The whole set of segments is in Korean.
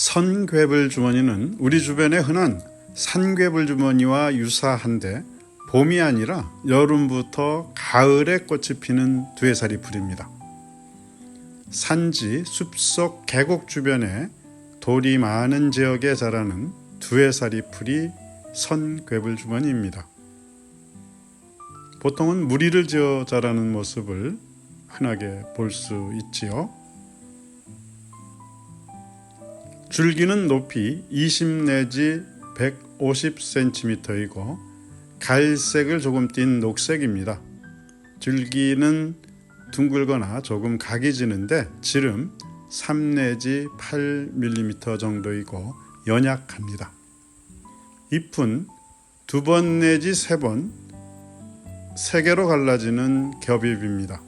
선괴불 주머니는 우리 주변에 흔한 산괴불 주머니와 유사한데 봄이 아니라 여름부터 가을에 꽃이 피는 두해살이 풀입니다. 산지 숲속 계곡 주변에 돌이 많은 지역에 자라는 두해살이 풀이 선괴불 주머니입니다. 보통은 무리를 지어 자라는 모습을 흔하게 볼 수 있지요. 줄기는 높이 20 내지 150cm이고 갈색을 조금 띤 녹색입니다. 줄기는 둥글거나 조금 각이 지는데 지름 3 내지 8mm 정도이고 연약합니다. 잎은 두 번 내지 세 번, 세 개로 갈라지는 겹잎입니다.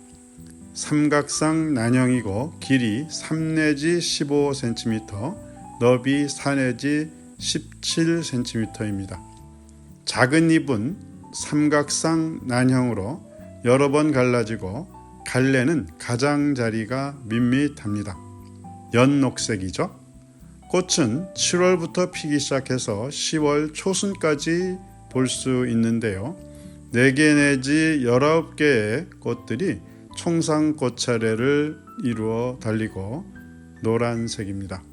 삼각상 난형이고 길이 3 내지 15cm, 너비 4 내지 17cm입니다. 작은 잎은 삼각상 난형으로 여러 번 갈라지고 갈래는 가장자리가 밋밋합니다. 연녹색이죠. 꽃은 7월부터 피기 시작해서 10월 초순까지 볼 수 있는데요. 4개 내지 19개의 꽃들이 총상 꽃차례를 이루어 달리고 노란색입니다.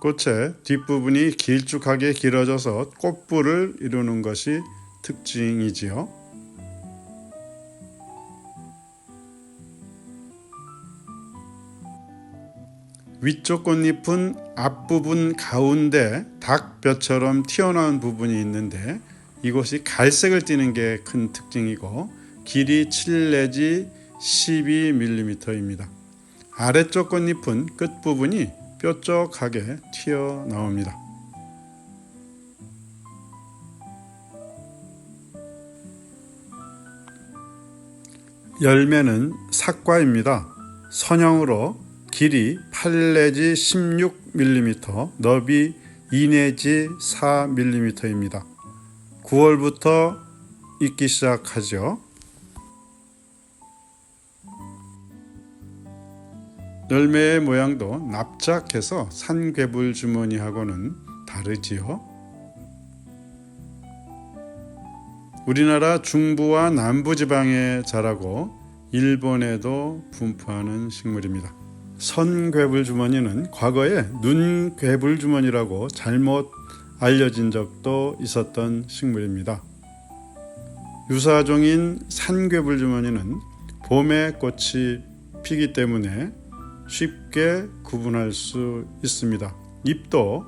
꽃의 뒷부분이 길쭉하게 길어져서 꽃불을 이루는 것이 특징이지요. 위쪽 꽃잎은 앞부분 가운데 닭뼈처럼 튀어나온 부분이 있는데 이곳이 갈색을 띠는 게 큰 특징이고 길이 7 내지 12mm입니다. 아래쪽 꽃잎은 끝부분이 뾰족하게 튀어나옵니다. 열매는 삭과입니다. 선형으로 길이 8 내지 16mm, 너비 2 내지 4mm입니다. 9월부터 익기 시작하죠. 열매의 모양도 납작해서 산괴불 주머니하고는 다르지요. 우리나라 중부와 남부 지방에 자라고 일본에도 분포하는 식물입니다. 선괴불 주머니는 과거에 눈괴불 주머니라고 잘못 알려진 적도 있었던 식물입니다. 유사종인 산괴불 주머니는 봄에 꽃이 피기 때문에 쉽게 구분할 수 있습니다. 잎도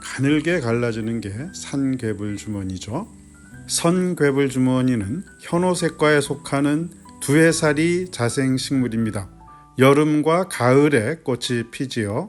가늘게 갈라지는 게 산괴불 주머니죠. 선괴불 주머니는 현오색과에 속하는 두해살이 자생식물입니다. 여름과 가을에 꽃이 피지요.